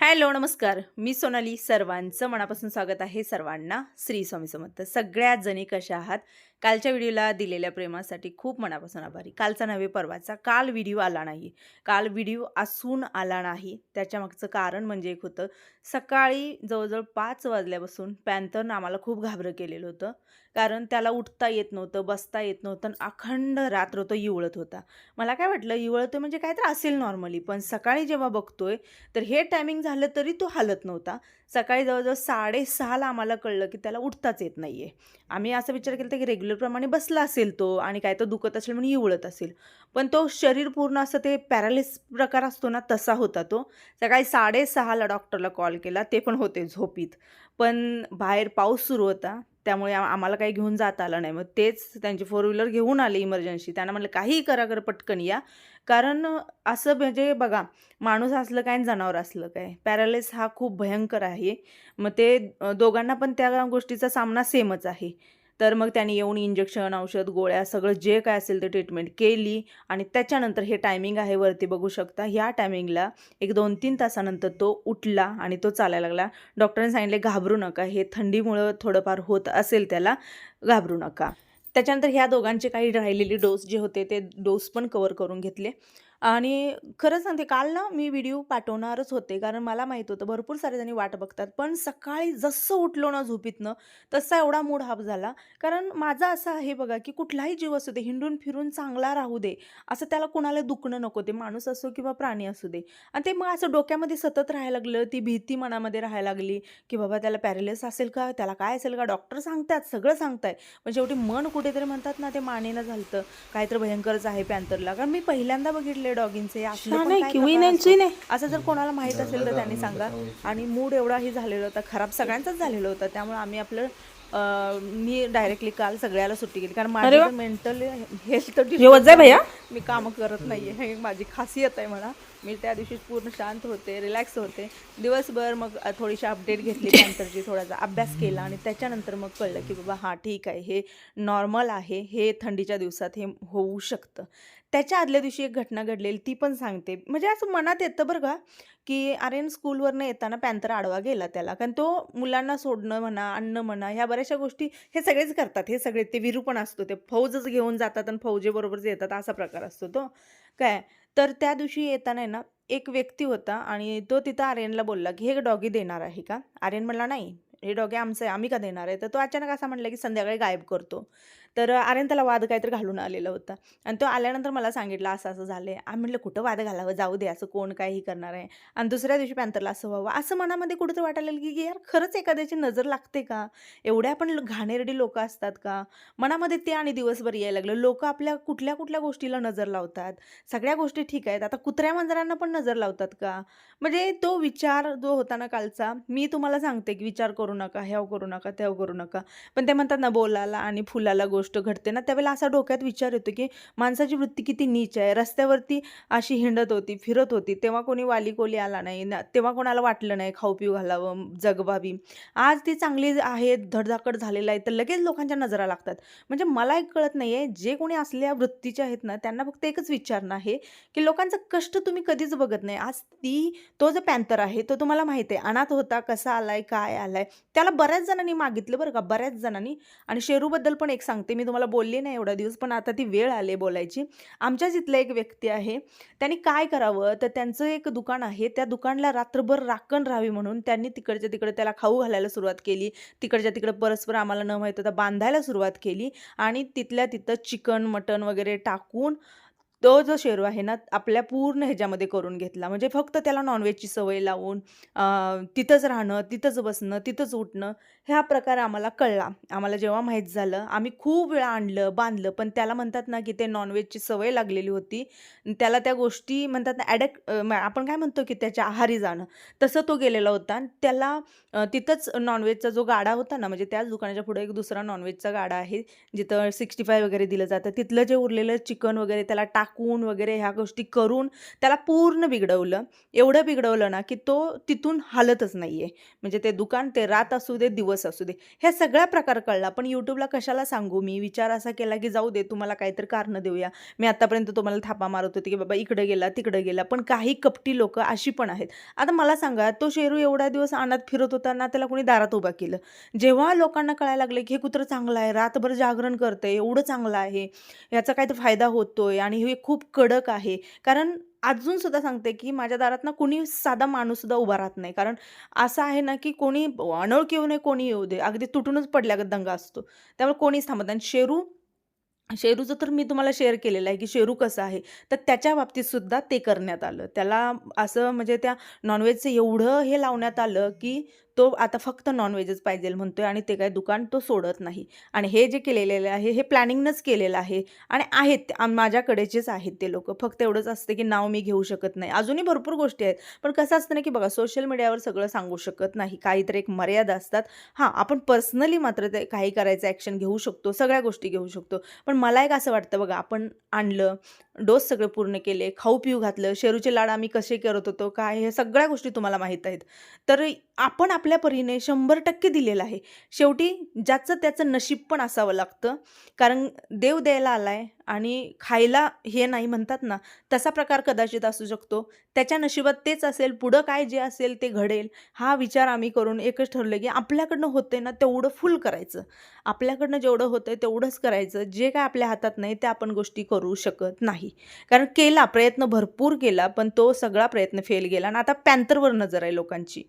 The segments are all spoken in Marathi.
हॅलो नमस्कार. मी सोनाली. सर्वांचं मनापासून स्वागत आहे सर्वांना. श्री स्वामी समर्थ. सगळ्या जणी कशा आहात? कालच्या व्हिडिओला दिलेल्या प्रेमासाठी खूप मनापासून आभारी. कालचा नव्हे परवाचा. काल व्हिडिओ आला नाही. काल व्हिडिओ असून आला नाही. त्याच्या मागचं कारण म्हणजे एक होतं सकाळी जवळजवळ पाच वाजल्यापासून पॅन्थरनं आम्हाला खूप घाबरं केलेलं होतं. कारण त्याला उठता येत नव्हतं बसता येत नव्हतं आणि अखंड रात्र तो इवळत होता. मला काय वाटलं इवळतोय म्हणजे काय तर असेल नॉर्मली पण सकाळी जेव्हा बघतोय तर हे टायमिंग झालं तरी तो हालत नव्हता. सकाळी जवळजवळ साडेसहाला आम्हाला कळलं की त्याला उठताच येत नाही आहे आम्ही असं विचार केला होता की रेग्युलरप्रमाणे बसला असेल तो आणि काय तर दुखत असेल म्हणून येवळत असेल. पण तो शरीर पूर्ण असं ते पॅरालिस प्रकार असतो ना तसा होता तो. सकाळी साडेसहाला डॉक्टरला कॉल केला ते पण होते झोपीत. पण बाहेर पाऊस सुरू होता त्यामुळे आम्हाला काही घेऊन जाता आलं नाही. मग तेच त्यांची फोर व्हीलर घेऊन आले इमर्जन्सी त्यांना म्हटलं काहीही करा कर पटकन या. कारण असं म्हणजे बघा माणूस असलं काय आणि जनावर असलं काय? पॅरालिस हा खूप भयंकर आहे. मग ते दोघांना पण त्या गोष्टीचा सामना सेमच आहे. तर मग त्याने येऊन इंजेक्शन औषध गोळ्या सगळं जे काय असेल ते ट्रीटमेंट केली आणि त्याच्यानंतर हे टायमिंग आहे वरती बघू शकता. ह्या टायमिंगला एक दोन तीन तासानंतर तो उठला आणि तो चालायला लागला. डॉक्टरांनी सांगितले घाबरू नका. हे थंडीमुळं थोडंफार होत असेल त्याला घाबरू नका. त्याच्यानंतर ह्या दोघांचे काही राहिलेले डोस जे होते ते डोस पण कवर करून घेतले. आणि खरंच सांगते काल ना मी व्हिडिओ पाठवणारच होते. कारण मला माहीत होतं भरपूर सारे जणी वाट बघतात. पण सकाळी जसं उठलो ना झोपीतनं तसा एवढा मूड हाफ झाला. कारण माझा असं आहे बघा की कुठलाही जीव असू दे हिंडून फिरून चांगला राहू दे असं त्याला कुणाला दुखणं नको ते माणूस असो किंवा प्राणी असू दे. आणि ते मग असं डोक्यामध्ये सतत राहायला लागलं ती भीती मनामध्ये राहायला लागली की बाबा त्याला पॅरेलिस असेल का त्याला काय असेल का? डॉक्टर सांगतात सगळं सांगताय. पण शेवटी मन कुठेतरी म्हणतात ना ते मानेनं झालतं. काहीतरी भयंकरच आहे पॅन्थरला कारण मी पहिल्यांदा बघितले असतो? असं. जर कोणाला माहीत असेल तर त्यांनी सांगा. आणि मूड एवढाही झालेला होता खराब सगळ्यांचाच झालेला होता. त्यामुळे आम्ही आपलं मी डायरेक्टली काल सगळ्याला सुट्टी केली. कारण माझी मेंटल हेल्थ भैया? मी कामं करत नाहीये. हे माझी खासियत आहे म्हणा. मी त्या दिवशी पूर्ण शांत होते रिलॅक्स होते. दिवसभर मग थोडीशी अपडेट घेतली त्यानंतरची थोडासा अभ्यास केला आणि त्याच्यानंतर मग कळलं की बाबा हां ठीक आहे. हे नॉर्मल आहे. हे थंडीच्या दिवसात हे होऊ शकतं. त्याच्या आदल्या दिवशी एक घटना घडलेली ती पण सांगते. म्हणजे असं मनात येतं बरं का की आर्यन स्कूलवरनं येताना पॅन्थर आडवा गेला त्याला. कारण तो मुलांना सोडणं म्हणा आणणं म्हणा ह्या बऱ्याचशा गोष्टी हे सगळेच करतात. हे सगळे ते विरूपण असतो. ते फौजच घेऊन जातात आणि फौजेबरोबरच येतात असा प्रकार असतो तो. काय? तर त्या दिवशी येताना आहे ना एक व्यक्ती होता आणि तो तिथं आर्यनला बोलला की हे डॉगी देणार आहे का? आर्यन म्हणला नाही. हे डॉगे आमचं आहे. आम्ही का देणार आहे? तर तो अचानक असा म्हटलं की संध्याकाळी गायब करतो. तर आर्यन त्याला वाद काहीतरी घालून आलेला होता. आणि तो आल्यानंतर मला सांगितलं असं असं झालं आहे आम्ही म्हटलं कुठं वाद घालावं? जाऊ दे असं कोण काही करणार आहे? आणि दुसऱ्या दिवशी पॅन्थरला असं व्हावं. असं मनामध्ये कुठंतरी वाटायला लागलं की यार खरंच एखाद्याची नजर लागते का? एवढ्या पण घाणेरडी लोक असतात का? मनामध्ये ते आणि दिवसभर यायला लागलं. लोक आपल्या कुठल्या कुठल्या गोष्टीला नजर लावतात? सगळ्या गोष्टी ठीक आहेत. आता कुत्र्या मांजरांना पण नजर लावतात का? म्हणजे तो विचार जो होता ना कालचा मी तुम्हाला सांगते की विचार करू नका ह्याव करू नका त्याव करू नका. पण ते म्हणतात ना बोलाला आणि फुलाला गोष्ट गोष्ट घडते ना त्यावेळेला असा डोक्यात विचार येतो की माणसाची वृत्ती किती नीच आहे. रस्त्यावरती अशी हिंडत होती फिरत होती तेव्हा कोणी वाली कोली आला नाही ना तेव्हा कोणाला वाटलं नाही खाऊ पिऊ घालावं जगवावी. आज ती चांगली आहे धडधाकड झालेलं आहे तर लगेच लोकांच्या नजरा लागतात. म्हणजे मला एक कळत नाही आहे जे कोणी असल्या वृत्तीचे आहेत ना त्यांना फक्त एकच विचारणं आहे की लोकांचं कष्ट तुम्ही कधीच बघत नाही. आज ती तो जो पॅन्थर आहे तो तुम्हाला माहीत आहे अनाथ होता कसा आलाय काय आलाय त्याला बऱ्याच जणांनी मागितलं बरं का बऱ्याच जणांनी. आणि शेरूबद्दल पण एक सांगते मी तुम्हाला बोलले नाही एवढा दिवस पण आता ती वेळ आली बोलायची. आमच्याच इथला एक व्यक्ती आहे. त्यांनी काय करावं? तर त्यांचं एक दुकान आहे. त्या दुकानला रात्रभर राखण राहावी म्हणून त्यांनी तिकडच्या तिकडे त्याला खाऊ घालायला सुरुवात केली. तिकडच्या तिकडे परस्पर आम्हाला न माहीत होता बांधायला सुरुवात केली. आणि तिथल्या तिथं चिकन मटन वगैरे टाकून तो जो शेरू आहे ना आपल्या पूर्ण ह्याच्यामध्ये करून घेतला. म्हणजे फक्त त्याला नॉनव्हेजची सवय लावून तिथंच राहणं तिथंच बसणं तिथंच उठणं ह्या प्रकार आम्हाला कळला. आम्हाला जेव्हा माहीत झालं आम्ही खूप वेळा आणलं बांधलं पण त्याला म्हणतात ना की ते नॉनव्हेजची सवय लागलेली होती. त्याला त्या गोष्टी म्हणतात ना ॲडॅक्ट आपण काय म्हणतो की त्याच्या आहारी जाणं. तसं तो गेलेला होता आणि त्याला तिथंच नॉनव्हेजचा जो गाडा होता ना म्हणजे त्याच दुकानाच्या पुढे एक दुसरा नॉनव्हेजचा गाडा आहे जिथं सिक्स्टी फाय वगैरे दिलं जातं. तिथलं जे उरलेलं चिकन वगैरे त्याला टाकून वगैरे ह्या गोष्टी करून त्याला पूर्ण बिघडवलं. एवढं बिघडवलं ना की तो तिथून हालतच नाही आहे म्हणजे ते दुकान ते रात असू दे दिवस असू दे. ह्या सगळ्या प्रकार कळला. पण यूट्यूबला कशाला सांगू? मी विचार असा केला की जाऊ दे तुम्हाला काहीतरी कारणं देऊया. मी आत्तापर्यंत तुम्हाला थापा मारत होते की बाबा इकडे गेला तिकडे गेला. पण काही कपटी लोक अशी पण आहेत. आता मला सांगा तो शेरू एवढ्या दिवस अनाथ फिरत होता ना त्याला कोणी दारात उभा केलं? जेव्हा लोकांना कळायला लागलं की हे कुत्रं चांगलं आहे रातभर जागरण करतंय एवढं चांगलं आहे याचा काय तर फायदा होतोय आणि हे खूप कडक आहे. कारण अजून सुद्धा सांगते की माझ्या दारात ना कोणी साधा माणूस सुद्धा उभा राहत नाही. कारण असं आहे ना की कोणी अनोळखी येऊ नये कोणी येऊ दे. अगदी तुटूनच पडल्यागत दंगा असतो. त्यामुळे कोणीच थांबत नाही. आणि शेरू शेरूचं तर मी तुम्हाला शेअर केलेलं आहे की शेरू कसं आहे. तर त्याच्या बाबतीतसुद्धा ते करण्यात आलं. त्याला असं म्हणजे त्या नॉनव्हेजचं एवढं हे लावण्यात आलं की तो आता फक्त नॉनव्हेजच पाहिजे आहे आणि ते काय दुकान तो सोडत नाही. आणि हे जे केलेलं आहे हे प्लॅनिंगनंच केलेलं आहे. आणि आहेत माझ्याकडेचेच आहेत ते लोक. फक्त एवढंच असते की नाव मी घेऊ शकत नाही. अजूनही भरपूर गोष्टी आहेत. पण कसं असतं ना की बघा सोशल मीडियावर सगळं सांगू शकत नाही. काहीतरी एक मर्यादा असतात. हां आपण पर्सनली मात्र ते काही करायचं ॲक्शन घेऊ शकतो सगळ्या गोष्टी घेऊ शकतो. पण मला एक असं वाटतं बघा आपण आणलं डोस सगळे पूर्ण केले खाऊ पिऊ घातलं शेरूचे लाड आम्ही कसे करत होतो काय हे सगळ्या गोष्टी तुम्हाला माहीत आहेत. तर आपण आपल्या आपल्या परीने शंभर टक्के दिलेलं आहे. शेवटी ज्याचं त्याचं नशीब पण असावं लागतं. कारण देव द्यायला आलाय आणि खायला हे नाही म्हणतात ना तसा प्रकार कदाचित असू शकतो. त्याच्या नशिबात तेच असेल पुढं काय जे असेल ते घडेल. हा विचार आम्ही करून एकच ठरलं की आपल्याकडनं होतंय ना तेवढं फुल करायचं. आपल्याकडनं जेवढं होतंय तेवढंच करायचं. जे काय आपल्या हातात नाही ते आपण गोष्टी करू शकत नाही. कारण केला प्रयत्न भरपूर केला पण तो सगळा प्रयत्न फेल गेला. आणि आता पॅन्थरवर नजर आहे लोकांची.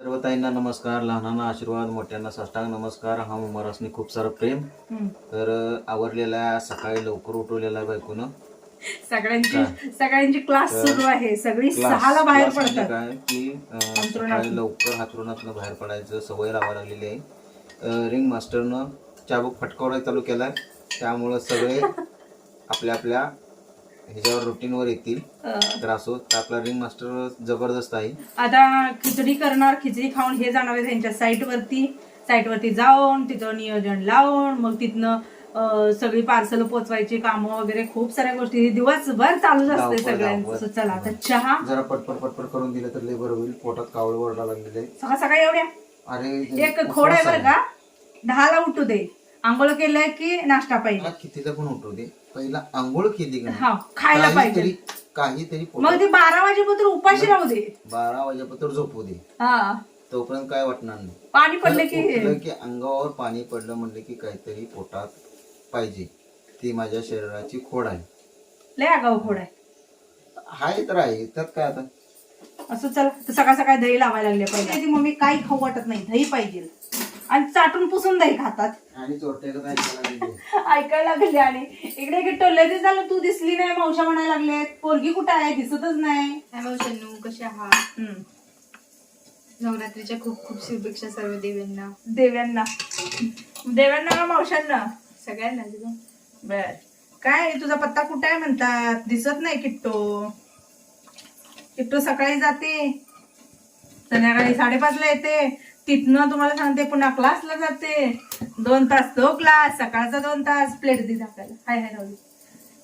सर्व ताईंना नमस्कार लहानांना आशीर्वाद मोठ्यांना साष्टांग नमस्कार. हा उमरासनी खूप सारं प्रेम. तर आवरलेला सकाळी लवकर उठवलेला बायकोनं. सगळ्यांची सगळ्यांची क्लास तर सुरू आहे. सगळी सहाला बाहेर क्लास म्हणजे पडतात. काय? की अं. सकाळी लवकर हातरुणातनं बाहेर पडायचं सवय लावा लागलेली आहे. अं, रिंग मास्टरनं चाबूक फटकावडा चालू केलाय. त्यामुळं सगळे आपल्या आपल्या ह्याच्यावर रुटीनवर येतील. तर असो तर आपला रिंग मास्टर जबरदस्त आहे. आता खिचडी करणार खिचडी खाऊन हे जाणार आहे त्यांच्या साईट वरती. साईट वरती जाऊन तिथं नियोजन लावून मग तिथनं सगळी पार्सल पोचवायची कामं वगैरे खूप साऱ्या गोष्टी. दिवसभर चालूच असते सगळ्यांचं. चला आता चहा. जरा पटपट पटपट करून दिलं तर लय बरं होईल. पोटात कावळ वरडा लागलेलं. सकाळ सकाळी एवढ्या? अरे एक खोड आहे बरं का? दहाला उठू दे. आंघोळ केलंय की नाश्ता पाहिजे? कितीला पण उठवू दे. पहिला आंघोळ केली का हा खायला पाहिजे. काहीतरी काहीतरी मग पोटात ते बारा वाजेपर्यंत उपाशी राहू दे. बारा वाजेपर्यंत झोपू दे. हा. तोपर्यंत काय वाटणार नाही. पाणी पडलं की उठलं की अंगावर पाणी पडलं म्हणलं की काहीतरी पोटात पाहिजे. ती माझ्या शरीराची खोड आहे. लय आगाऊ खोड आहे. हाय तर आहे. त्यात काय आता? असं चला तर सकाळ सकाळी दही लावायला लागले पाहिजे. ती मम्मी काही खाऊ वाटत नाही. दही पाहिजे. आणि चाटून पुसून दही खातात. आणि ऐकायला लागले. ऐकायला लागले आणि इकडे इकडे टोले झालं तू दिसली नाही मावशा म्हणायला लागले पोरगी कुठं आहे? दिसतच नाही. मावशांनो कसे आहात? हम्म. नवरात्रीच्या खूप खूप शुभेच्छा सर्व देवींना. देव्यांना. देव्यांना का मावशांना सगळ्यांना बर. काय तुझा पत्ता कुठे आहे म्हणतात? दिसत नाही किट्टो. किट्टो सकाळी जाते. संध्याकाळी साडेपाचला येते. तिथनं तुम्हाला सांगते पुन्हा क्लासला जाते. दोन तास तो क्लास सकाळचा दोन तास प्लेट दिस आपल्याला. हाय हाय राहू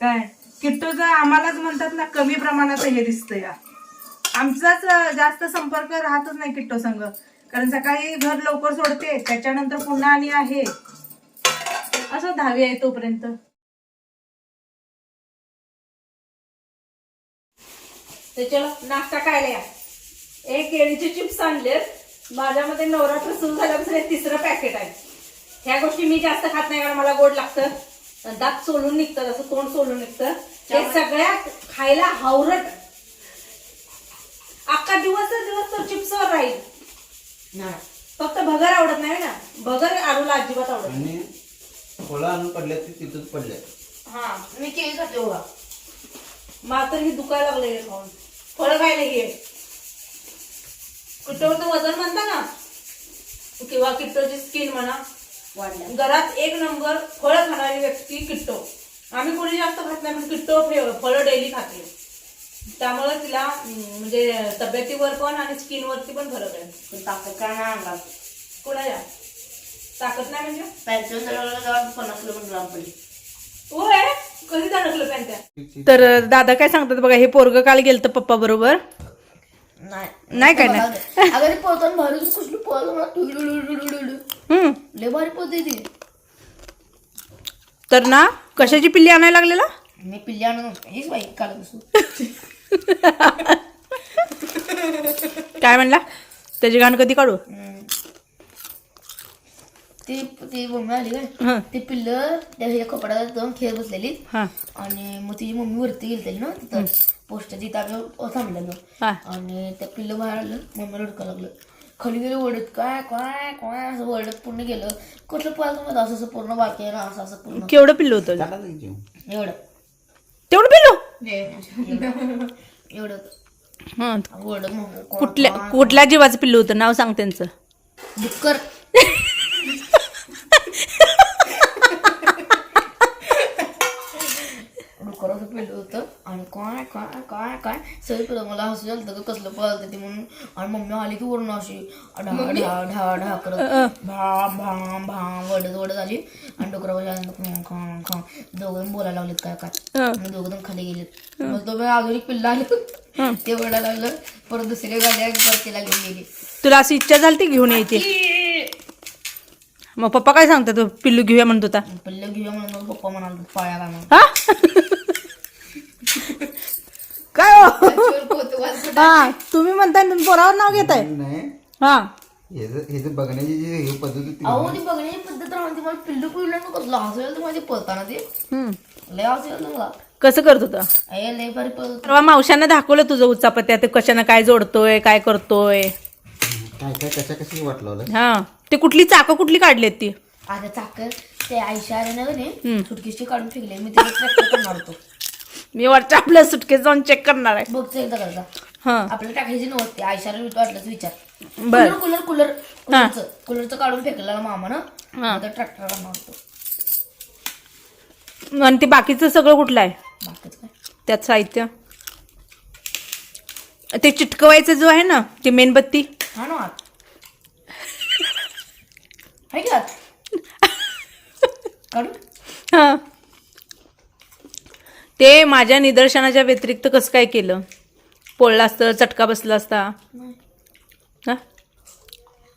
काय? किट्टोचं आम्हालाच म्हणतात ना कमी प्रमाणात हे दिसतं या. आमचाच जास्त संपर्क राहतच नाही किट्टो संघ. कारण सकाळी घर लवकर सोडते त्याच्यानंतर पुन्हा आणि आहे. असं दहावी आहे तोपर्यंत. चलो नाश्ता खायला या. एक केळीचे चिप्स आणले माझ्यामध्ये नवरात्र सुरू झाल्यापासून हे तिसरं पॅकेट आहे. ह्या गोष्टी मी जास्त खात नाही कारण मला गोड लागतं. दात सोलून निघतं असं तोंड सोलून निघतं. हे सगळ्यात खायला हावरट. अख्खा दिवस दिवस तो चिप्सवर राहील. फक्त भगर आवडत नाही ना? भगर आरूला अजिबात आवडत नाही. आणि फळं आणून पडल्या ती तिथंच पडल्या हा मी केळी खाते बघा. मला तर ही दुखायला लागले खाऊन. फळं खायला घे किट्टोचं वजन म्हणता ना किंवा किट्टोची स्किन म्हणा. घरात एक नंबर फळं खाणारी व्यक्ती किट्टो. आम्ही कोणी जास्त खात नाही पण किट्टो फे- फळं डेली खाते. त्यामुळे तिला म्हणजे तब्येतीवर पण आणि स्किन वरती पण फरक आहे. ताकद काय नाही अंगात. कुणाच्या ताकद नाही म्हणजे? पन्नास किलो पण लांब पडली. कधी तर दादा काय सांगतात बघा हे पोरग काल गेलं पप्पा बरोबर. नाही. काय नाही. अगं ते पोहताना भारी कुठली पोहत. लय भारी पोहते ती. तर ना कशाची पिल्ली आणायला लागलेला? मी पिल्ली आणून हेच बाई बसू काय म्हणला? त्याची गाणं कधी काढू? ती ती मम्मी आली काय. ते पिल्लं त्या कपड्यात जाऊन खेळ बसलेली आणि मग तिची मम्मी वरती गेलतेली ना तिथं. पोस्ट तिथं आम्ही थांबलेलो. हा. आणि त्या पिल्लं बाहेर आलं मम्मीला रडका लागलं. खाली गेलं ओढत काय काय काय? असं ओढत पूर्ण गेलं. कुठलं पाहिलं मध्ये असं असं पूर्ण बाकी आहे ना असं असं पूर्ण. केवढं पिल्लू होतं? एवढं. तेवढं पिल्लू? एवढं. हा. ओढत मग कुठल्या कुठल्या जीवाचं पिल्लू होतं? नाव सांग त्यांचं. डुक्कर डुकराचं पिल्लू होतं आणि काय काय काय काय? सगळी पिल्लं मला हसू झालं कसलं पळतं ते म्हणून. आणि मम्मी आली की वरून अशी ढा ढा ढा ढा करत. भा भा भा वडत वडत आली. आणि डुकरा खा दोघं बोलायला लागलेत काय काय. दोघं जण खाली गेलेत. मग तो अजून एक पिल्ला आलं. ते ओरडायला लागलं परत दुसऱ्या गाड्या परत तिला घेऊन गेली. तुला अशी इच्छा झाली ती घेऊन यायची? मग पप्पा काय सांगतात? तो पिल्लू घेऊया म्हणत होता. पल्ले घेऊया म्हणून पप्पा म्हणाल पाया काय हो? हा तुम्ही म्हणताय तुम्ही पोरावर नाव घेताय. नाही हा. हे हे बघण्याची जी हे पद्धत होती अहो ती बघण्याची पद्धत राहून ती मला पिल्लू पिल्लू कसलं हसू येईल माझे पळताना ते. हम्म. लय हसू येईल मला. कसं करत होता? ए लय भारी पळत परवा मावशांना दाखवलं तुझं उचापत्या ते कशानं काय जोडतोय काय करतोय. काय काय कशा कशी वाटलं? हा. ते कुठली चाकं कुठली काढलीत ती? आता चाकर ते आयशा आले ना हम्म. सुटकेशी काढून फेकले. मी तिला ट्रॅक्टर करणार होतो. मी वरच्या आपल्या सुटकेस जाऊन चेक करणार आहे. बघ एकदा करता. हा. आपल्याला टाकायची नव्हती. आयशाला वाटलंच विचार. बर. कूलर कूलर कूलरचं कूलरचं काढून फेकलेलं मामा ना. हा. ट्रॅक्टर करणार होतो आणि ते बाकीचं सगळं कुठलं आहे? बाकीच काय? त्यात साहित्य. ते चिटकवायचं जो आहे ना ते मेणबत्ती. हा ना. आत हाय का आत? काढू? हा. ते माझ्या निदर्शनाच्या व्यतिरिक्त कसं काय केलं? पोळला असतं चटका बसला असता? हा?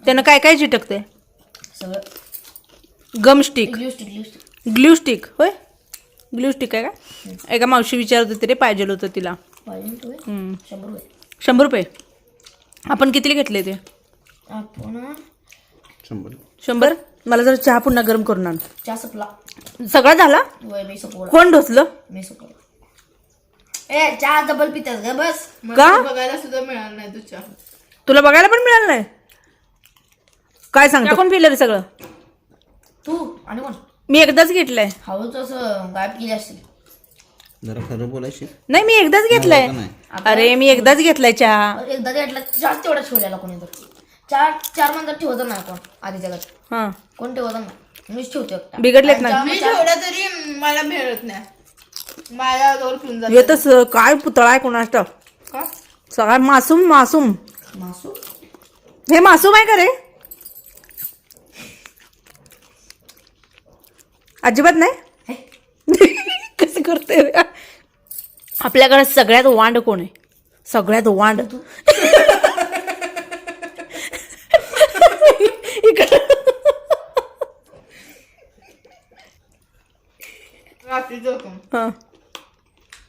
त्यानं काय काय चिटकते सगळं. गम स्टिक ग्ल्यू स्टिक होय? ग्ल्यू स्टिक आहे का? एका मावशी विचारत होती रे पाहिजे होतं तिला. शंभर रुपये. आपण कितीला घेतले ते? शंभर? मला जर चहा पुन्हा गरम करून आण. चहा सपला. सगळा झाला? वय मी कोण ढोसलं? मी ए चहा डबल पितेस ग बस. का? बघायला सुद्धा मिळालं नाही तुझ्या तुला बघायला पण मिळालं नाही? काय सांगतो? कोण पिलं रे सगळं? तू आणि कोण? मी एकदाच घेतलंय. हवं तसं गायब केली असतील जरा खरं बोलायची नाही मी एकदाच घेतलंय. नाही. अरे मी एकदाच घेतलाय चहा. एकदा घेतला चहा तेवढा ठेवलेला कोणी तर. चार चार मंदिर ठेवत नाही कोण आधी जगात. हा. कोण ठेवत नाही मीच ठेवतो एकटा बिघडलेत ना. मी ठेवलं तरी मला मिळत नाही. माझ्या जवळ पिऊन जात. हे तर स- काय पुतळा आहे कोणाष्ट? का? सगळा मासूम मासूम. मासू हे मासूम आहे का रे? अजिबात नाही? कसं करते रे? आपल्याकडे सगळ्यात वांड कोण आहे? सगळ्यात वांड इकडं. हा,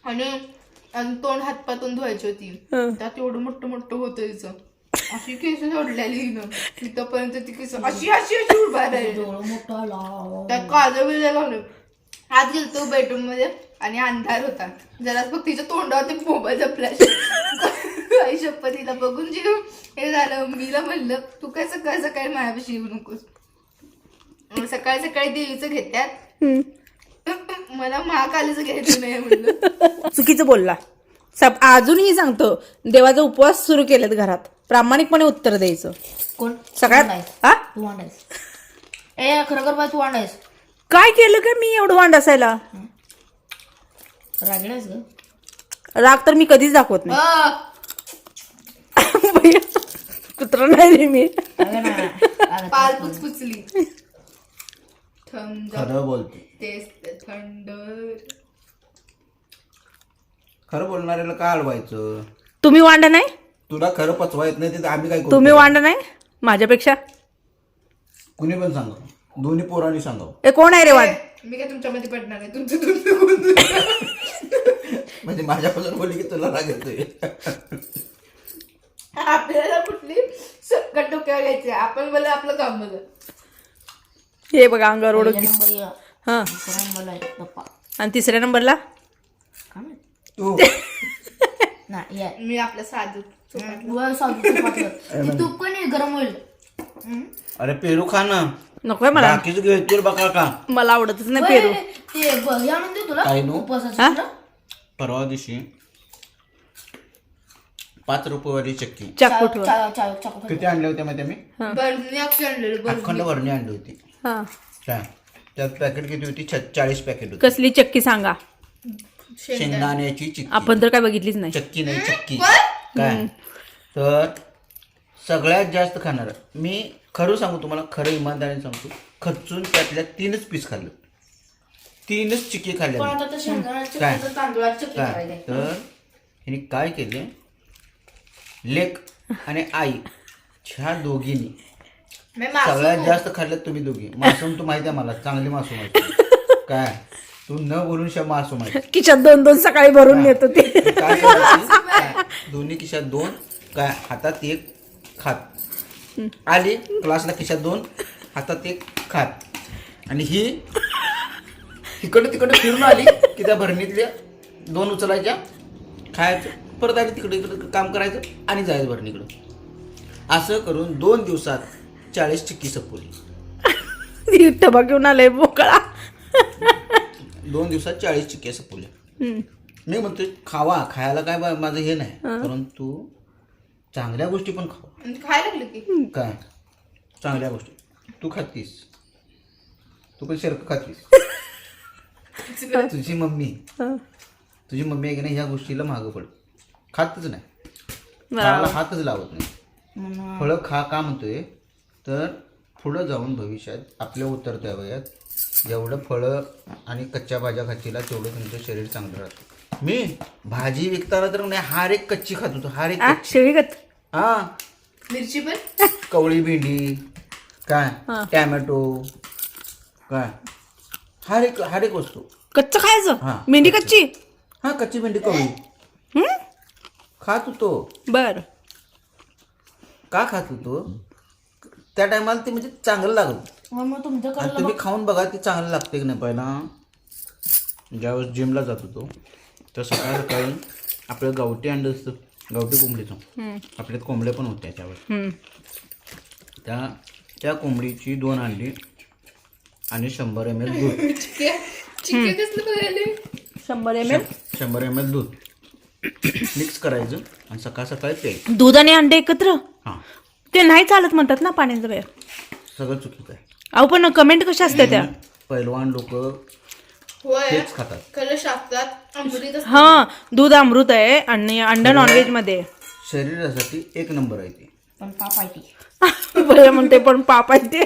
आणि आणि तोंड हातपातून धुवायची होती. हं. त्यात एवढं मोठं मोठं होतं अशी केस सोडलेली हिनं. तिथपर्यंत ती केस अशी अशी अशी उभा राहिली मोठा लाव त्यात काजळ बिजळ घालून. आत गेलतो बेडरूममध्ये आणि अंधार होता. जरा फक्त तिच्या तोंडावर ते मोबाईलचा फ्लॅश आई शपथीला बघून जे हे झालं मीला म्हणलं तू काय सकाळ सकाळी मायापाशी येऊ नकोस. मग सकाळी सकाळी देवीचं घेत्यात. हम्म. मला महाकालीचं घ्यायचं नाही म्हणलं. चुकीचं बोलला सब अजूनही सांगतो देवाचा उपवास सुरू केलेत घरात. प्रामाणिकपणे उत्तर द्यायचं. कोण? सगळ्यात तू. हा ए खरोखर बाय तू वांड आहेस. काय केलं काय मी एवढं वांड असायला? ग. राग तर मी कधीच दाखवत अं, नाही कुत्र नाही रे मी. रागीण आहे. खरं बोलते. तेच ते थंड. खरं बोलणाऱ्याला का अडवायचं? तुम्ही वांड नाही? तुला खरं पचवा येत नाही तर आम्ही काय करू तुम्ही वांड नाही? माझ्यापेक्षा? कुणी पण सांगा. दोन्ही पोरांनी सांगावं. ए कोण आहे रे वांड? मी काय तुमच्यामध्ये पडणार आहे? तुमचं तुमचं बोलून म्हणजे माझ्यापासून बोलली की तुला राग येतोय. आपल्याला कुठली सकट डोक्यावर घ्यायची आपण बोला आपलं काम बघ. हे बघा अंगावर ओढून हा. आणि तिसऱ्या नंबरला? तू मी आपलं साधू. तूप पण गरम होईल. अरे पेरू खा ना. नकोय मला. बाकीच बघा का मला आवडतच नाही पेरू. ते हे आणून देऊ तुला? परवा दिवशी पाच रुपयेवाली चक्की. चाकू चा- ठेवा चा- चा- चाकू खाली. किती आणल्या होत्या माहिती मी? आणली होती. हा. काय? त्यात पॅकेट किती होती? छ- चाळीस पॅकेट होती. कसली चक्की सांगा. शेंगदाण्याची चिक्की. आपण तर काय बघितलीच नाही. चक्की नाही चक्की. काय? तर सगळ्यात जास्त खाणार. मी खरं सांगू तुम्हाला खरं इमानदारीने सांगतो खचून त्यातल्या तीनच पीस खाल्लं. तीनच चिक्की खाल्ल्या पण मी. आता ते शेंगदाण्याचे काय? तांदूळाची चटणी काय? करायची तर हिने काय केले? लेक आणि आई. ह्या दोघींनी सगळ्यात जास्त खाल्लं तुम्ही दोघी. मासूम तू माहिती आहे मला. चांगली मासूम आहे काय? तू न बोलून शा मासूम आहे. खिशात दोन दोन सकाळी भरून नेत होते काय करायची? काय? दोन्ही खिशात दोन. काय? हातात एक खात. आली क्लासला खिशात दोन. हातात एक खात. आणि ही इकडं तिकडं फिरून आली की त्या भरणीतल्या दोन उचलायच्या. खायचं. परत आली तिकडे इकडं काम करायचं आणि जायचं भरणीकडं. असं करून दोन दिवसात चाळीस चिक्की सपवली. टबा घेऊन आलाय मोकळा दोन दिवसात चाळीस चिक्की सपवल्या. मी म्हणतोय खावा खायला काय बा- माझं हे नाही. परंतु चांगल्या गोष्टी पण खावा. खायला लागलं की काय? चांगल्या गोष्टी. तू खातीस. तू पण शेरक खातीस. तुझी मम्मी. हा. तुझी मम्मी आहे की नाही ह्या गोष्टीला मागं पड. खातच नाही. हातच लावत नाही. फळं खा का म्हणतोय? तर पुढं जाऊन भविष्यात आपल्या उतरत्या वयात जेवढं फळं आणि कच्च्या भाज्या खाचीला तेवढं तुमचं शरीर चांगलं राहतं. मी भाजी विकताना तर नाही हार एक कच्ची खात होतो हार एक आ, शेळीगत हा मिरची पण? कवळी भेंडी काय. टॅमॅटो काय? हर एक हर एक वस्तू. कच्च हा. खायचं मेंढी कच्ची. हा कच्ची भेंडी कवळी? खात होतो. बर. का खात होतो? त्या टायमाला ते म्हणजे चांगलं लागत मग मग तुमच्याकडे आणि तुम्ही खाऊन बघा ते चांगलं लागते की नाही पहिला. ज्यावेळेस जिमला जात होतो तर सकाळ सकाळी आपलं गावठी अंड असतं गावठी कोंबडीचं. आपल्यात कोंबड्या पण होत्या त्यावेळेस हम्म. त्या त्या कोंबडीची दोन अंडी आणि शंभर एम एल दूध. शंभर एम एल शंभर एम एल दूध. मिक्स करायचं आणि सकाळ सकाळी प्यायचं. दूध आणि अंडे एकत्र? हां. ते नाही चालत म्हणतात ना पाण्याचं बाहेर. सगळं चुकीचं आहे. अहो पण कमेंट कशा असते त्या? पैलवान लोक होय. तेच खातात. कलर शाकतात अमृत असतं. हा दूध अमृत आहे आणि अंड नॉनव्हेजमध्ये. शरीरासाठी एक नंबर आहे ते. पण पाप आहे ती. बरं म्हणते पण पाप आहे ते.